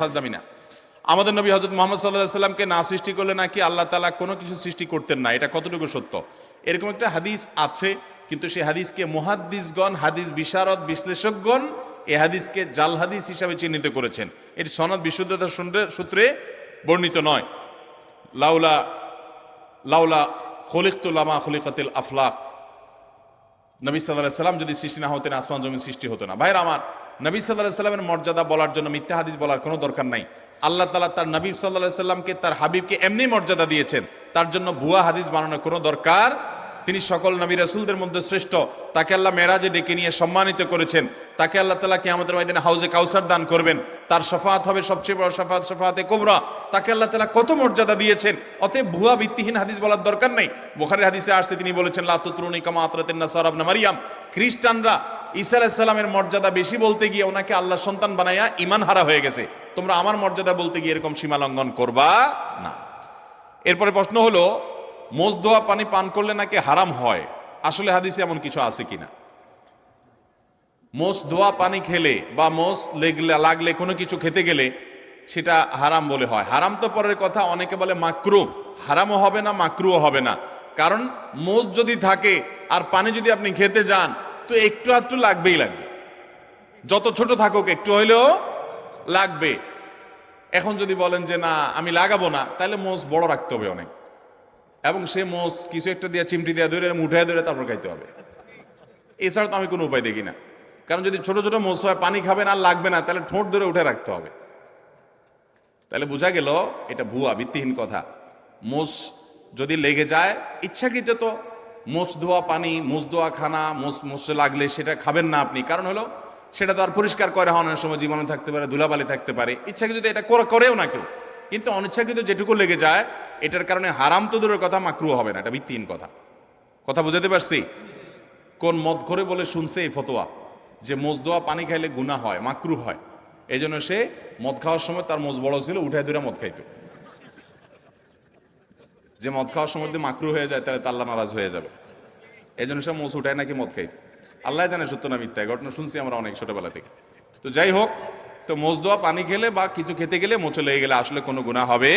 ফাজদামি না। আমাদের নবী হজরত মোহাম্মদ সাল্লাহ সাল্লামকে না সৃষ্টি করলে নাকি আল্লাহ তালা কোনো কিছু সৃষ্টি করতেন না। এটা কতটুকু সত্য? এরকম একটা হাদিস আছে, কিন্তু সেই হাদিসকে মুহাদ্দিসগণ, হাদিস বিশারদ বিশ্লেষকগণ এই হাদিসকে জাল হাদিস হিসাবে চিহ্নিত করেছেন। এটি সনদ বিশুদ্ধতার সূত্রে- বর্ণিত নয়। লাউলা লাউলা খলিকতুল্লামা খলিকাতিল আফলাক। নবী সাল্লাহ সাল্লাম যদি সৃষ্টি না হতেন, আসমান জমিন সৃষ্টি হতো না। ভাইরা আমার, নবী সাল্লাহ সাল্লামের মর্যাদা বলার জন্য মিথ্যা হাদিস বলার কোনো দরকার নাই। আল্লাহ তালা তার নবী সাল্লাহ সাল্লামকে, তার হাবিবকে এমনি মর্যাদা দিয়েছেন। তার জন্য ভুয়া হাদিস বানানোর কোনো দরকার তিনি সকল নবী রাসুলদের মধ্যে শ্রেষ্ঠ। তাকে আল্লাহ মেরাজে ডেকে নিয়ে সম্মানিত করেছেন। তাকে আল্লাহ তালা কিয়ামতের ময়দানে হাউজে কাউসার দান করবেন। তার শফাত হবে সবচেয়ে বড় শফাত শফাতে কোবরা। তাকে আল্লাহ তালা কত মর্যাদা দিয়েছেন। অতএব ভুয়া ভিত্তিহীন হাদিস বলার দরকার নেই। বোখারের হাদিসে আসছে, তিনি বলেছেন লাতুতরুনি কামা আতরাতিন নাসার আবনা মারিয়াম। খ্রিস্টানরা ঈসা আলাইহিস মর্যাদা বেশি বলতে গিয়ে ওনাকে আল্লাহ সন্তান বানাইয়া ইমান হারা হয়ে গেছে। তোমরা আমার মর্যাদা বলতে গিয়ে এরকম সীমা লঙ্ঘন করবা না। এরপরে প্রশ্ন হলো মোজ ধোয়া পানি পান করলে নাকি হারাম হয়? আসলে হাদিসে এমন কিছু আছে কিনা? মোষ ধোয়া পানি খেলে বা মোষ লেগলে লাগলে কোনো কিছু খেতে গেলে সেটা হারাম বলে হয়। হারাম তো পরের কথা, অনেকে বলে মাকরু হারামও হবে না মাকরুও হবে না। কারণ মোষ যদি থাকে আর পানি যদি আপনি খেতে যান, তো একটু আধটু লাগবেই লাগবে। যত ছোট থাকুক, একটু হইলেও লাগবে। এখন যদি বলেন যে, না, আমি লাগাবো না, তাহলে মোষ বড় রাখতে হবে অনেক। এবং সে মোষ কিছু একটা দিয়ে চিমটি দিয়ে ধরে, মুঠায় ধরে তারপর খাইতে হবে। এছাড়া তো আমি কোনো উপায় দেখি না। কারণ যদি ছোট ছোট মোষ হয়, পানি খাবে আর লাগবে না, তাহলে ঠোঁট ধরে উঠে রাখতে হবে। তাহলে বোঝা গেল, এটা ভুয়া, ভিত্তিহীন কথা। মোষ যদি লেগে যায়, ইচ্ছাকৃত তো, মোষ ধোয়া পানি, মোষ ধোয়া খানা, মোষ মোষে লাগলে সেটা খাবেন না আপনি। কারণ হলো, সেটা তো আর পরিষ্কার করে অনেক সময় জীবাণু থাকতে পারে, ধুলাবালি থাকতে পারে। ইচ্ছাকৃত এটা করেও না কেউ। কিন্তু অনিচ্ছাকৃত যেটুকু লেগে যায় এটার কারণে হারাম তো দূরের কথা, মাকরু হবে না, এটা ভিত্তিহীন কথা। কথা বুঝাতে পারছি? কোন মদ করে বলে শুনছে এই ফতোয়া? যে মোজ দোয়া পানি খাইলে গুণা হয়, মাকরু হয়। এই জন্য সে মদ খাওয়ার সময় তার মোজ বড় ছিল উঠে ধরে মদ খাইত। যে মদ খাওয়ার সময় যদি মাকরু হয়ে যায়, তাহলে তো আল্লাহ নারাজ হয়ে যাবে। এই জন্য সে মোজ উঠায় নাকি মদ খাইতো। আল্লাহ জানে সত্য না মিথ্যা ঘটনা শুনছি আমরা অনেক ছোটবেলা থেকে। তো যাই হোক, তো মোজ দোয়া পানি খেলে বা কিছু খেতে গেলে মোচে লেগে গেলে আসলে কোনো গুণা হবে